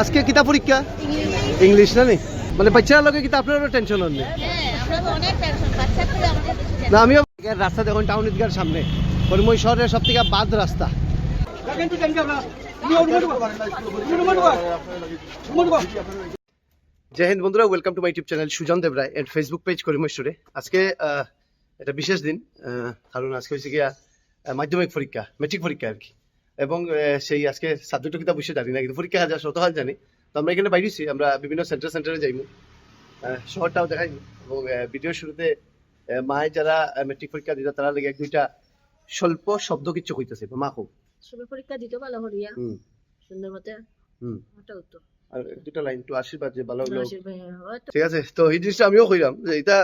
আজকে কিতা পরীক্ষা? ইংলিশ না নি? মানে বাচ্চারা লোকে কিন্তু আপনারও টেনশন হন নি? আমিও রাস্তা দেখুন টাউন ঈদগার সামনে। করিমই শহরের সব থেকে বাদ রাস্তা। জয় হিন্দ বন্ধুরা welcome to my YouTube channel Sujan Debroy and Facebook page করিমেশ্বরে। আজকে এটা বিশেষ দিন। কারণ আজকে হয়েছে গিয়া মাধ্যমিক পরীক্ষা মেট্রিক পরীক্ষা আর কি। এবং সেই আজকে সাবজেক্ট কিতাব বসে জানি না কিন্তু পরীক্ষা হাজার শত হাজার জানি। তো আমরা এখানে বাইরেছি আমরা বিভিন্ন সেন্টার সেন্টারে যাইমু। শহরটাও দেখাই। এবং ভিডিওর শুরুতে আহ, মায় যারা মেট্রিক পরীক্ষা দিত তারা লেগে এক দুইটা স্বল্প শব্দ কিচ্ছু কইতেছে মা খুব সবে পরীক্ষা দিতে ভালো হরিয়া সুন্দর মতে। হুম। ওটা উত্তর আর এক দুটা লাইন একটু আশীর্বাদ যে ভালো হলো নসির ভাই, হয়তো। ঠিক আছে তো এই জিনিসটা আমিও কইলাম যে এটা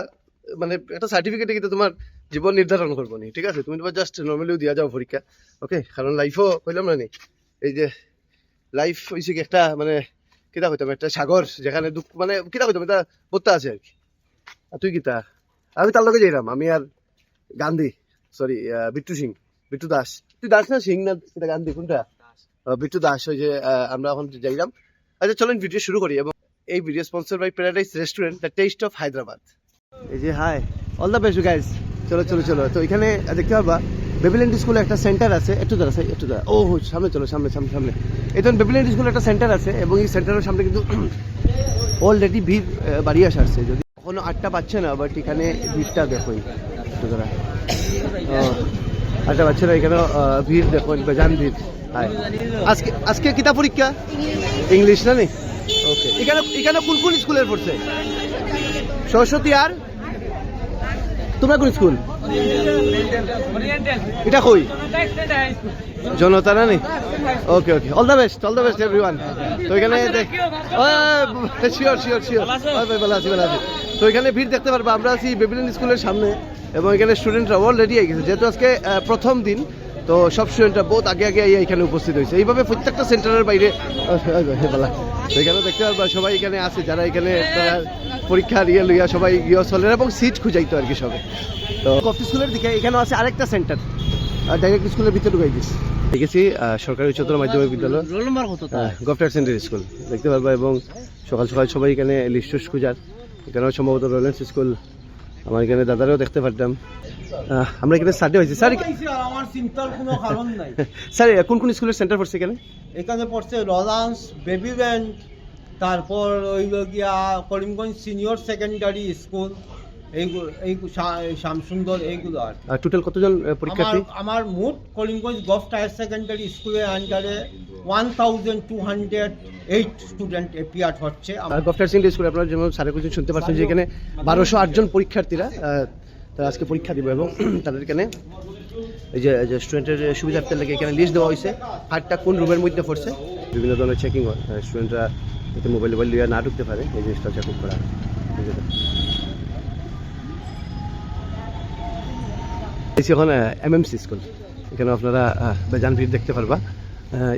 মানে একটা সার্টিফিকেটে কিন্তু তোমার জীবন নির্ধারণ করব নি ঠিক আছে? তুমি তোমার জাস্ট নর্মালিও দিয়া যাও পরীক্ষা ওকে কারণ লাইফও কইলাম না নি এই যে লাইফ হয়েছে কি একটা মানে কিতা কইতাম একটা সাগর যেখানে দুঃখ মানে কিতা কইতাম এটা বোত্তা আছে আর কি। আর তুই কিতা? আমি তার লগে যাইলাম আমি আর গান্ধী সরি বিট্টু সিং বিট্টু দাস। তুই দাস না সিং না কিতা গান্ধী কোনটা? বিট্টু দাস ওই যে আমরা এখন যাইলাম আচ্ছা চলেন ভিডিও শুরু করি এবং এই video sponsor by Paradise restaurant the taste of Hyderabad এই যে hi all the best guys চলো চলো চলো। তো এখানে দেখতে পাবা বেবিল্যান্ড স্কুলে একটা সেন্টার আছে। একটু দাঁড়া একটু দাঁড়া। ও সামনে, চলো, সামনে সামনে সামনে। এই তখন বেবিল্যান্ড স্কুলে একটা সেন্টার আছে এবং এই সেন্টারের সামনে কিন্তু অলরেডি ভিড় বাড়িয়ে আসছে। যদি এখনও আটটা পাচ্ছে না বাট এখানে ভিড়টা দেখোই। একটু দাঁড়া। আটটা পাচ্ছে না এখানে ভিড় দেখো বেজান ভিড়। হাই আজকে আজকে কিতা পরীক্ষা? ইংলিশ না নি? ওকে এখানে এখানে কোন কোন স্কুলের পড়ছে? সরস্বতী আর তোমরা কোন স্কুল? এটা কই? জনতা না নি okay okay all the best all the best everyone তো এখানে শিওর শিওর শিওর ভালো আছি? ভালো আছি তো এখানে ভিড় দেখতে পারব। আমরা আছি বেবিলিয়ান স্কুলের সামনে এবং এখানে স্টুডেন্টরা অলরেডি হয়ে গেছে। যেহেতু আজকে প্রথম দিন তো সব স্টুডেন্টরা বহুত আগে আগে এখানে উপস্থিত হয়েছে। এইভাবে প্রত্যেকটা সেন্টারের বাইরে এখানে দেখতে পারবা সবাই এখানে আছে যারা এখানে তারা পরীক্ষা দিয়ে লইয়া সবাই চলেন এবং সিট খুঁজাইতো আর কি সবে। তো কফি স্কুলের দিকে এখানেও আছে আরেকটা সেন্টার ডাইরেক্ট স্কুলের ভিতরে ঢুকাই দিস দেখেছি সরকারি উচ্চতর মাধ্যমিক বিদ্যালয়। নম্বর সেন্টার স্কুল দেখতে পারবা এবং সকাল সকাল সবাই এখানে লিস্টুস খুঁজার। এখানেও সম্ভবত রয়্যান্স স্কুল আমার এখানে দাদারাও দেখতে পারতাম। আমরা এখানে হয়েছি। স্যার আমার চিন্তার কোনো কারণ নাই। স্যার কোন কোন স্কুলের সেন্টার পড়ছে এখানে? এখানে পড়ছে রলান্স বেবি ব্যান্ড তারপর ওই গিয়া করিমগঞ্জ সিনিয়র সেকেন্ডারি স্কুল এই শ্যামসুন্দর এইগুলো আর টোটাল কতজন আমার পরীক্ষার্থী? আমার মোট করিমগঞ্জ হায়ার সেকেন্ডারি স্কুলের আন্ডারে one thousand two hundred eight student appear হচ্ছে। স্কুল আপনারা যেমন সাড়ে শুনতে পাচ্ছেন যে এখানে বারোশো আটজন পরীক্ষার্থীরা তারা আজকে পরীক্ষা দিব এবং তাদের এখানে এই যে স্টুডেন্টের সুবিধার্থে লেগে এখানে লিস্ট দেওয়া হয়েছে। হাটটা কোন রুমের মধ্যে পড়ছে? বিভিন্ন ধরনের চেকিং হয়। স্টুডেন্টরা যাতে মোবাইল মোবাইল লিয়ে না ঢুকতে পারে, এই জিনিসটা চেক করা। এই যে- এসি এখন এমএমসি স্কুল এখানে আপনারা বেজান ভিড় দেখতে পারবা।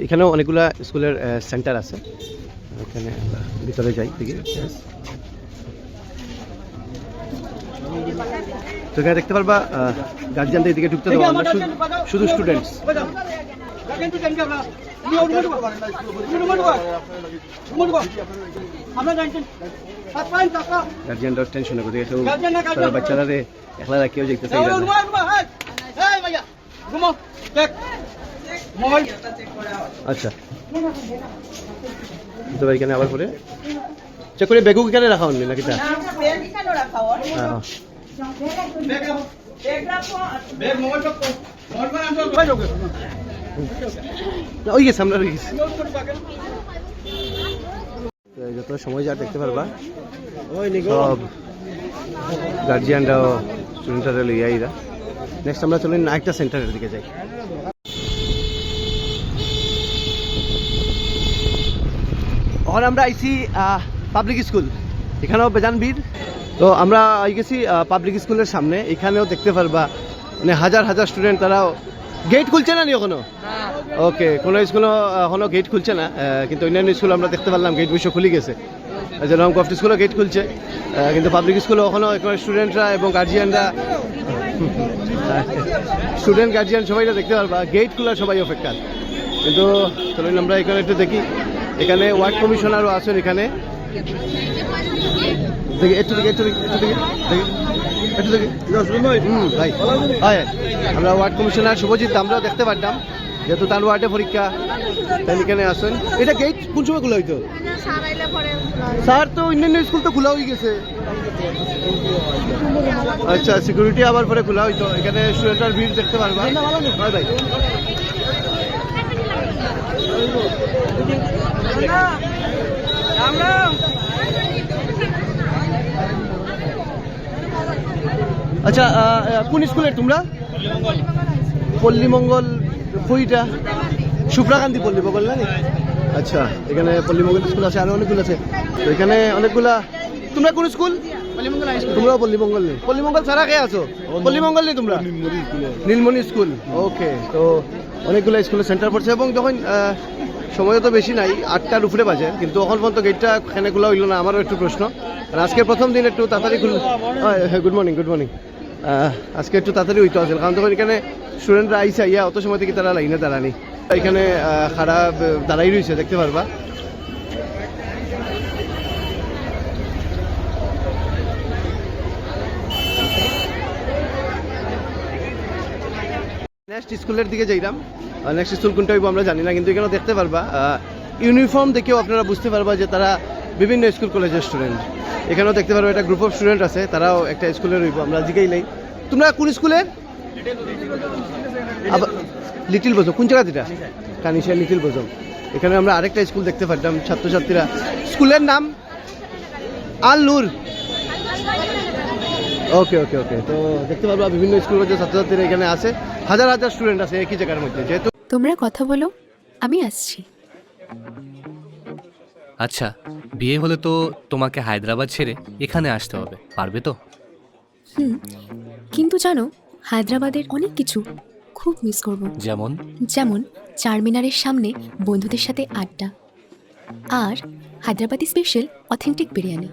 এখানেও অনেকগুলা স্কুলের সেন্টার আছে। এখানে ভিতরে যাই দেখি। তো এখানে দেখতে পারবা গার্জিয়ানদের এদিকে ঢুকতে দেওয়া না শুধু- শুধু স্টুডেন্টস গার্জিয়ানরা টেনশনে করে কেউ তারা বাচ্চারা রে একলা রাখিও যাইতেছে এই রান্না। আচ্ছা। তো এখানে আবার পরে? চেক করে বেগু কেন রাখা হয়নি নাকি তা? হ্যাঁ। ওই গেছে আমরা ওই গেছি যত সময় যা দেখতে পারবা সব গার্জিয়ানরাও স্টুডেন্টরা লইয়া ইরা নেক্সট আমরা চলেন আরেকটা সেন্টারের দিকে যাই। এখন আমরা আইছি পাবলিক স্কুল এখানেও বেজান ভিড় তো আমরা আই গেছি পাবলিক স্কুলের সামনে। এখানেও দেখতে পারবা মানে হাজার হাজার স্টুডেন্ট তারাও গেট খুলছে না নি এখনও? ওকে কোনো স্কুলও এখনও গেট খুলছে না কিন্তু অন্যান্য স্কুল আমরা দেখতে পারলাম গেট বসে খুলে গেছে। যেরকম গভর্নমেন্ট স্কুলও গেট খুলছে কিন্তু পাবলিক স্কুলে এখনও স্টুডেন্টরা এবং গার্জিয়ানরা স্টুডেন্ট গার্জিয়ান সবাই দেখতে পারবা গেট খোলার সবাই অপেক্ষা কিন্তু চলুন আমরা এখানে একটু দেখি। এখানে ওয়ার্ড কমিশনারও আছেন এখানে। দেখি, একটু দেখি একটু দেখি একটু দেখি দেখি, একটু দেখি। হুম, ভাই হয় আমরা ওয়ার্ড কমিশনার শুভজিৎ আমরা দেখতে পারতাম, যেহেতু তার ওয়ার্ডে পরীক্ষা তাই এখানে আসেন। এটা গেট কোন সময় খোলা হইতো? স্যার তো অন্যান্য স্কুল তো খোলা হয়ে গেছে। আচ্ছা সিকিউরিটি আবার পরে খোলা হইতো। এখানে স্টুডেন্টের ভিড় দেখতে পারবা। হয় ভাই। আচ্ছা কোন স্কুলের তোমরা? পল্লীমঙ্গল কইটা সুপ্রাকান্তি পল্লীমঙ্গল না আচ্ছা এখানে পল্লীমঙ্গল স্কুল আছে আরও অনেকগুলো আছে। তো এখানে অনেকগুলা তোমরা কোন স্কুল? তোমরা পল্লীমঙ্গল নেই। পল্লীমঙ্গল ছাড়া কে আছো? পল্লীমঙ্গল নেই তোমরা? নীলমণি স্কুল। ওকে তো অনেকগুলো স্কুলে সেন্টার পড়ছে এবং যখন সময় তো বেশি নাই, আটটার উপরে বাজে, কিন্তু এখন পর্যন্ত গেটটা এখানে খোলা হইল না, আমারও একটু প্রশ্ন। আর আজকে প্রথম দিন একটু তাড়াতাড়ি খুলল গুড মর্নিং গুড মর্নিং আজকে একটু তাড়াতাড়ি হইতে আসেন কারণ তখন এখানে স্টুডেন্টরা আইসা, ইয়া, অত সময় থেকে তারা লাইনে দাঁড়ানি। এখানে খারাপ দাঁড়াই রয়েছে দেখতে পারবা। নেক্সট স্কুলের দিকে যাইলাম নেক্সট স্কুল কোনটা হইব আমরা জানি না, কিন্তু এখানে দেখতে পারবা। ইউনিফর্ম দেখেও আপনারা বুঝতে পারবা যে তারা বিভিন্ন স্কুল কলেজের স্টুডেন্ট এখানেও দেখতে পারবা একটা গ্রুপ অফ স্টুডেন্ট আছে, তারাও একটা স্কুলে রইব আমরা জিগাই নাই তোমরা কোন স্কুলের লিটিল বোঝম কোন জায়গা এটা কানিশা লিটিল বোঝম এখানে আমরা আরেকটা স্কুল দেখতে পারতাম, ছাত্রছাত্রীরা। স্কুলের নাম আল নূর ওকে ওকে ওকে তো দেখতে পারবা বিভিন্ন স্কুল কলেজের ছাত্রছাত্রীরা এখানে আছে। হাজার হাজার স্টুডেন্ট আছে একই জায়গার মধ্যে যেহেতু তোমরা কথা বলো আমি আসছি। আচ্ছা বিয়ে হলে তো তোমাকে হায়দ্রাবাদ ছেড়ে এখানে আসতে হবে পারবে তো? হুম কিন্তু জানো হায়দ্রাবাদের অনেক কিছু খুব মিস করব। যেমন? যেমন চারমিনারের সামনে বন্ধুদের সাথে আড্ডা আর হায়দ্রাবাদি স্পেশাল অথেন্টিক বিরিয়ানি।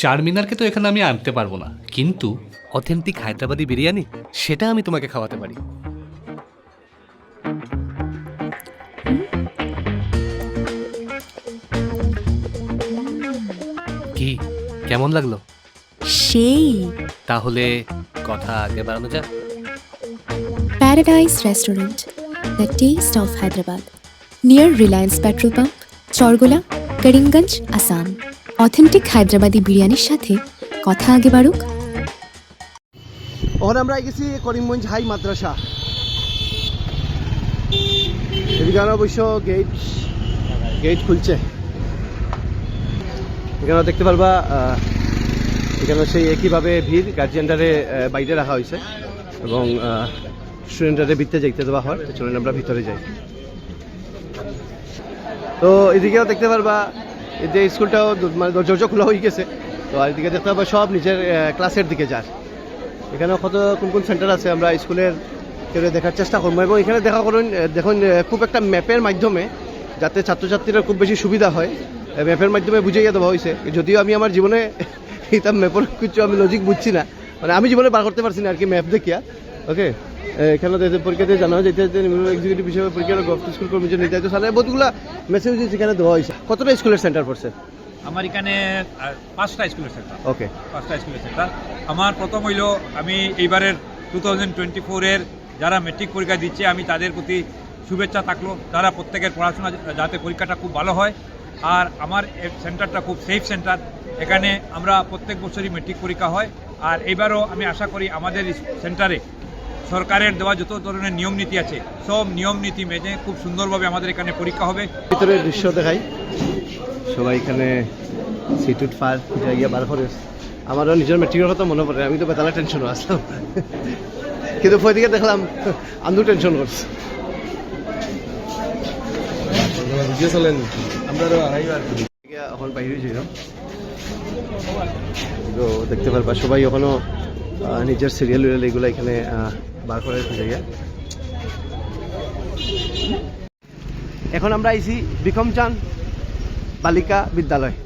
চারমিনারকে তো এখানে আমি আনতে পারব না কিন্তু অথেন্টিক হায়দ্রাবাদি বিরিয়ানি সেটা আমি তোমাকে খাওয়াতে পারি। কেমন লাগল? সেই। তাহলে কথা আগে বাড়ানো যাক। Paradise restaurant the taste of Hyderabad near Reliance petrol pump Chargola Karimganj Assam authentic Hyderabadi বিরিয়ানির সাথে কথা আগে বাড়ুক। ওখানে আমরা গেছি করিমগঞ্জ হাই মাদ্রাসা এদিকে অবশ্য গেট গেট খুলছে এখানে দেখতে পারবা এখানে সেই একইভাবে ভিড় গার্জিয়ানটারে বাইরে রাখা হয়েছে এবং স্টুডেন্টটারে ভিতরে যাইতে দেওয়া হয়। তো আমরা ভিতরে যাই। তো এদিকেও দেখতে পারবা যে স্কুলটাও মানে দরজা খোলা হয়ে গেছে। তো আর এদিকে দেখতে পারবা সব নিজের ক্লাসের দিকে যায় এখানে কত, কোন কোন সেন্টার আছে আমরা স্কুলের কেউ দেখার চেষ্টা করব এবং এখানে দেখা করুন দেখুন খুব একটা ম্যাপের মাধ্যমে যাতে ছাত্রছাত্রীরা খুব বেশি সুবিধা হয়। ম্যাপের মাধ্যমে বুঝাইয়া দেওয়া হয়েছে যদিও আমি আমার জীবনে এটা ম্যাপের কিছু আমি লজিক বুঝছি না। মানে আমি জীবনে বার করতে পারছি না আর কি ম্যাপ দেখিয়া। ওকে এখানে পরীক্ষাতে জানা হয় যেতে এক্সিকিউটিভ হিসেবে পরীক্ষা গভর্নমেন্ট স্কুল কর্মী নির্ধারিত সালে বহুতগুলো মেসেজ এখানে দেওয়া হয়েছে। কতটা স্কুলের সেন্টার পড়ছে? আমার এখানে পাঁচটা স্কুলের সেন্টার ওকে পাঁচটা স্কুলের সেন্টার আমার প্রথম হইল আমি এইবারের টু থাউজেন্ড টোয়েন্টি ফোরের যারা মেট্রিক পরীক্ষা দিচ্ছে আমি তাদের প্রতি শুভেচ্ছা থাকল। তারা প্রত্যেকের পড়াশোনা যাতে পরীক্ষাটা খুব ভালো হয়। আর আমার এ সেন্টারটা খুব সেফ সেন্টার। এখানে আমরা প্রত্যেক বছরই মেট্রিক পরীক্ষা হয়। আর এবারও আমি আশা করি আমাদের সেন্টারে সরকারের দেওয়া যত ধরনের নিয়ম নীতি আছে সব নিয়ম নীতি মেনে খুব সুন্দরভাবে আমাদের এখানে পরীক্ষা হবে। ভিতরের দৃশ্য দেখাই। সবাই এখানে সিটুট পার জায়গা বার করে আমারও নিজের মেট্রিকের কথা মনে পড়ে আমি তো বেতালা টেনশনও আসলাম। কিন্তু ফদিকে দেখলাম আন্দু টেনশন করছে। এখন বাইরে ছিলাম। তো দেখতে পারবা সবাই এখনও নিজের সিরিয়াল উরিয়াল এগুলো এখানে বার করে রেখে এখন আমরা আইছি বিক্রম চাঁদ বালিকা বিদ্যালয়।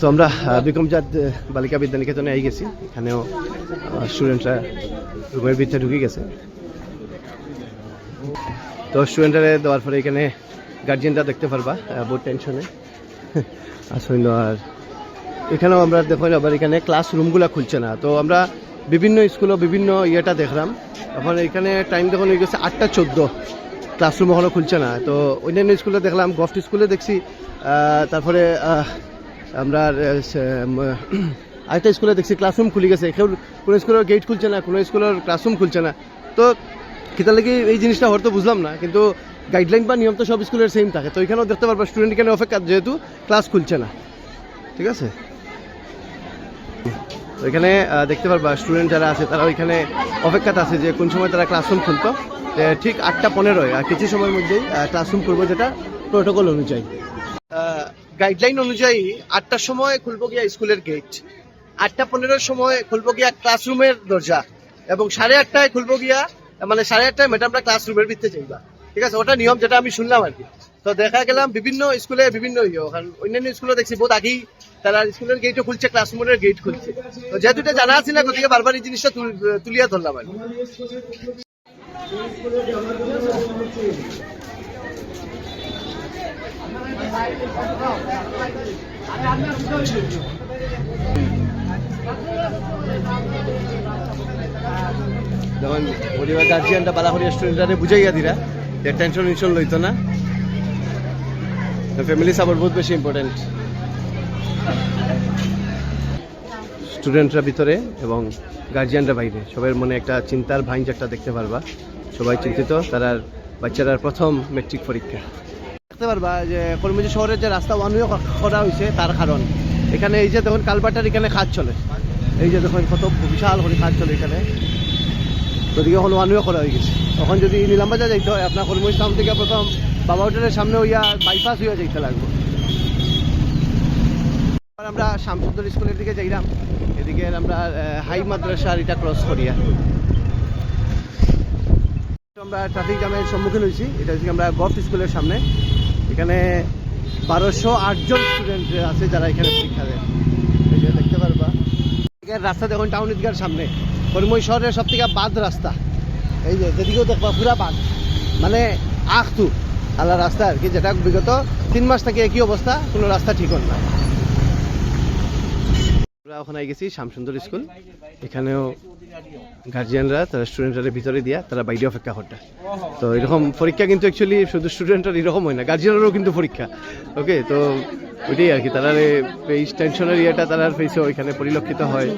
তো আমরা বিক্রমচাঁদ বালিকা বিদ্যানিকেতনে আই গেছি। এখানেও স্টুডেন্টরা রুমের ভিতরে ঢুকে গেছে। তো স্টুডেন্টরা দেওয়ার পরে এখানে গার্জিয়ানরা দেখতে পারবা বহুত টেনশনে আসলে আর এখানেও আমরা দেখো আবার এখানে ক্লাসরুমগুলো খুলছে না। তো আমরা বিভিন্ন স্কুলে বিভিন্ন ইয়েটা দেখলাম। এখন এখানে টাইম দেখুন হয়ে গেছে আটটা চোদ্দ। ক্লাসরুম এখনও খুলছে না। তো অন্যান্য স্কুলে দেখলাম গভট স্কুলে দেখছি। তারপরে আমরা আরেকটা স্কুলে দেখছি ক্লাসরুম খুলে গেছে। কেউ কোনো স্কুলের গেট খুলছে না, কোনো স্কুলের ক্লাসরুম খুলছে না। তো কিতার লাগে এই জিনিসটা হয়তো বুঝলাম না, কিন্তু গাইডলাইন বা নিয়ম তো সব স্কুলের সেম থাকে। তো এখানেও দেখতে পারবা স্টুডেন্ট এখানে অপেক্ষা, যেহেতু ক্লাস খুলছে না। ঠিক আছে? তো এখানে দেখতে পারবা স্টুডেন্ট যারা আছে, তারা ওইখানে অপেক্ষাতে আছে যে কোন সময় তারা ক্লাসরুম খুলতো। ঠিক আটটা পনেরোয়, আর কিছু সময়ের মধ্যেই ক্লাসরুম করব যেটা প্রোটোকল অনুযায়ী। গাইডলাইন অনুযায়ী আটটার সময় খুলবো গিয়া স্কুলের গেট আটটা পনেরোর সময় খুলবো গিয়া ক্লাসরুমের দরজা। এবং সাড়ে আটটায় খুলবো গিয়া মানে সাড়ে আটটায় ম্যাডামরা ক্লাসরুমের ভিতরে যাইবা। ঠিক আছে? ওটা নিয়ম যেটা আমি শুনলাম আর কি। তো দেখা গেলাম বিভিন্ন স্কুলে বিভিন্ন ইয়ে কারণ অন্যান্য স্কুলে দেখছি, বহুত আগেই তারা স্কুলের গেটও খুলছে ক্লাসরুমের গেট খুলছে। তো যেহেতু এটা জানা আছে না, গতিকে বারবার এই জিনিসটা তুল- তুলিয়া ধরলাম আর কি। পরিবার গার্জিয়ানটা স্টুডেন্টরা বুঝাইয়া দিরা যে টেনশন টেনশন না। ফ্যামিলি সাপোর্ট বহুত বেশি ইম্পর্টেন্ট স্টুডেন্টরা ভিতরে এবং গার্জিয়ানরা বাইরে সবার মনে একটা চিন্তার ভাইঞ্জ একটা দেখতে পারবা। সবাই চিন্তিত তারার বাচ্চারার প্রথম মেট্রিক পরীক্ষা। দেখতে পারবা যে কর্মী শহরের যে রাস্তা ওয়ান ওয়ে করা হয়েছে তার কারণ। এখানে এই যে দেখুন, কালবাটার এখানে কাজ চলে। এই যে দেখুন, কত বিশাল করে কাজ চলে এখানে। ওদিকে এখন ওয়ান ওয়ে করা হয়ে গেছে। তখন যদি নীলামবাজার যাইতে হয় আপনার কর্মী টাউন থেকে প্রথম বাবা হোটেলের সামনে হইয়া বাইপাস হইয়া যাইতে লাগবে। আমরা শ্যামসুন্দর স্কুলের দিকে যাইলাম। এদিকে আমরা হাই মাদ্রাসার এটা ক্রস করিয়া। আমরা ট্রাফিক জ্যামের সম্মুখীন হয়েছি। এটা হচ্ছে আমরা গভট স্কুলের সামনে। এখানে বারোশো আটজন স্টুডেন্ট আছে যারা এখানে পরীক্ষা দেয়। দেখতে পারবা। এখানে রাস্তা দেখুন টাউন ঈদগার সামনে। কর্মই শহরের সব থেকে বাদ রাস্তা। এই যে যেদিকেও দেখবা পুরা বাদ মানে আখতু। আল্লাহ রাস্তা আর কি, যেটা বিগত তিন মাস থেকে একই অবস্থা, কোনো রাস্তা ঠিক না। আমরা ওখানে গেছি শ্যামসুন্দর স্কুল। এখানেও গার্জিয়ানরা তারা স্টুডেন্টরা ভিতরে দিয়া, তারা বাইরে অপেক্ষা করতে। তো এরকম পরীক্ষা কিন্তু অ্যাকচুয়ালি শুধু স্টুডেন্টের এরকম হয় না গার্জিয়ানেরও কিন্তু পরীক্ষা। ওকে তো ওইটাই আর কি তারা এই টেনশনের ইয়েটা তারা ফেসে ওইখানে পরিলক্ষিত হয়।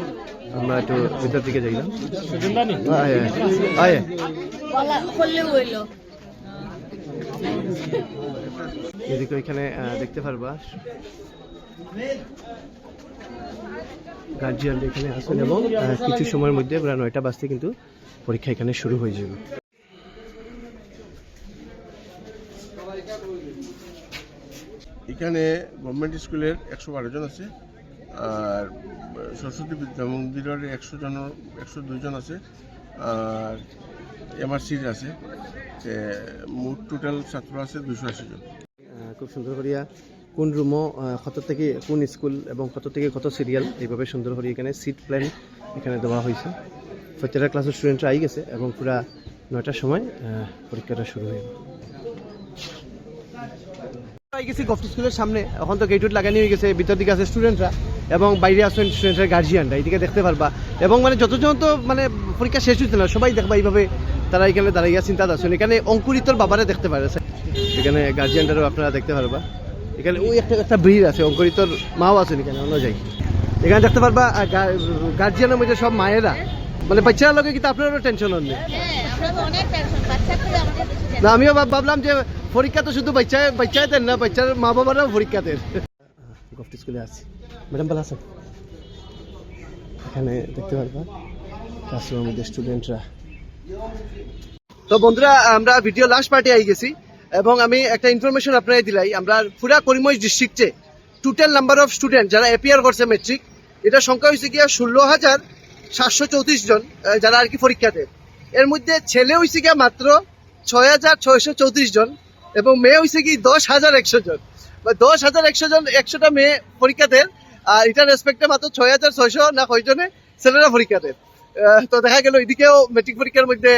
আমরা একটু ভিতর দিকে হইল। এদিকে ওইখানে দেখতে পারবা। গার্জিয়ান এখানে আসেন এবং কিছু সময়ের মধ্যে প্রায় নয়টা বাজতে কিন্তু পরীক্ষা এখানে শুরু হয়ে যাবে। এখানে গভর্নমেন্ট স্কুলের একশো বারো জন আছে। আর সরস্বতী বিদ্যা মন্দিরের একশো জন একশো দুইজন আছে। আর এমআরসির আছে। মোট টোটাল ছাত্র আছে দুশো আশি জন। খুব সুন্দর করিয়া কোন রুমও কত থেকে কোন স্কুল এবং কত থেকে কত সিরিয়াল এইভাবে সুন্দর করে এখানে সিট প্ল্যান এখানে দেওয়া হয়েছে প্রত্যেকটা ক্লাসের স্টুডেন্টরা আই গেছে এবং পুরা নয়টার সময় পরীক্ষাটা শুরু হয়ে আই গেছি গভট স্কুলের সামনে। এখন তো গেটউট লাগানি হয়ে গেছে ভিতর দিকে আছে স্টুডেন্টরা এবং বাইরে আছেন স্টুডেন্টের গার্জিয়ানরা এইদিকে দেখতে পারবা। এবং মানে যতজন তো মানে পরীক্ষা শেষ হচ্ছে না, সবাই দেখবা এইভাবে তারা এখানে দাঁড়াইয়া চিন্তা আছেন। এখানে অঙ্কুরিতর বাবারে দেখতে পারে এখানে গার্জিয়ানটারও আপনারা দেখতে পারবা। এখানে ওই একটা একটা ব্রিজ আছে অঙ্কুরিতর মাও আছেন এখানে, অন্য যাই এখানে দেখতে পারবা গার্জিয়ানের মধ্যে সব মায়েরা। মানে বাচ্চারা লোকে কিন্তু আপনারও টেনশন হন বাচ্চা না, আমিও ভাবলাম যে পরীক্ষা তো শুধু বাচ্চায় বাচ্চায় দেন না, বাচ্চার মা বাবারাও পরীক্ষা দেন। গফট স্কুলে আছি ম্যাডাম ভালো আছেন? এখানে দেখতে পারবা ক্লাসরুমের স্টুডেন্টরা তো বন্ধুরা, আমরা ভিডিও লাস্ট পার্টি আই গেছি এবং আমি একটা ইনফরমেশন আপনারা দিলাই। আমরা পুরা করিমগঞ্জ ডিস্ট্রিক্টে টোটাল নাম্বার অফ স্টুডেন্ট যারা এপিআর করছে মেট্রিক এটা সংখ্যা হয়েছে গিয়া ষোলো হাজার জন যারা আর কি পরীক্ষা দেয়। এর মধ্যে ছেলে হয়েছে গিয়া মাত্র ছয় হাজার ছয়শো চৌত্রিশ জন এবং মেয়ে হয়েছে কি দশ হাজার একশো জন। বা দশ হাজার একশো জন, একশোটা মেয়ে পরীক্ষা দেন আর এটার রেসপেক্টে মাত্র ছয় হাজার ছয়শো না কয়জনে? ছেলেরা পরীক্ষা আহ, তো দেখা গেল এদিকেও মেট্রিক পরীক্ষার মধ্যে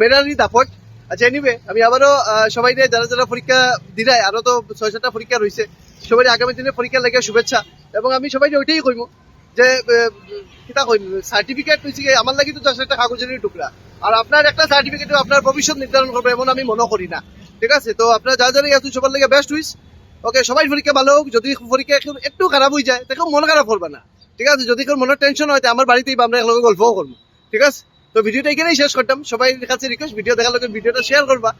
মেয়েরারই দাপট। আচ্ছা এনিওয়ে আমি আবারও সবাই যারা যারা পরীক্ষা দিরায় আরও তো ছয় সাতটা পরীক্ষা রয়েছে সবাই আগামী দিনে পরীক্ষা লেগে শুভেচ্ছা। এবং আমি সবাই ওইটাই কইব যে কিতা কইম সার্টিফিকেট হয়েছে আমার লাগি তো জাস্ট একটা কাগজের টুকরা। আর আপনার একটা সার্টিফিকেট আপনার ভবিষ্যৎ নির্ধারণ করবে এমন আমি মনে করি না। ঠিক আছে? তো আপনারা যা যারা সবার লাগে বেস্ট উইস ওকে সবাই পরীক্ষা ভালো হোক যদি পরীক্ষা একটু খারাপ হয়ে যায় তাকে মন খারাপ করবে না ঠিক আছে যদি কোনো মনের টেনশন হয় আমার বাড়িতেই আমরা একলগে গল্পও করব ঠিক আছে? তো ভিডিওটা এখানেই শেষ করতাম সবাই কাছে রিকোয়েস্ট ভিডিও দেখার লোকের ভিডিওটা শেয়ার করবা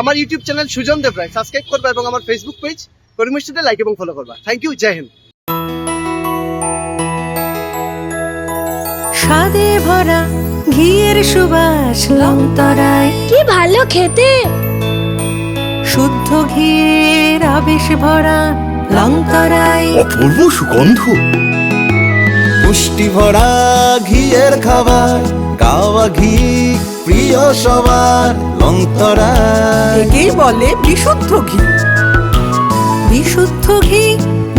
আমার YouTube channel Sujan Deb Roy subscribe করবা এবং আমার ফেসবুক পেজ করিমিস্টুতে লাইক এবং ফলো করবা থ্যাংক ইউ জয় হিন্দ। স্বাদে ভরা ঘিয়ের সুবাস লংতরায় কি ভালো খেতে। শুদ্ধ ঘিয়ের আবেশ ভরা লংতরায় অপূর্ব সুগন্ধ। পুষ্টি ভরা ঘিয়ের খাবার গাওয়া ঘি প্রিয় সবার লংতরা একেই বলে বিশুদ্ধ ঘি। বিশুদ্ধ ঘি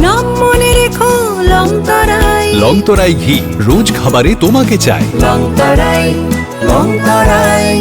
নাম মনে রেখো লংতরায় লংতরাই ঘি রোজ খাবারে তোমাকে চাই লংতরায় লংতরায়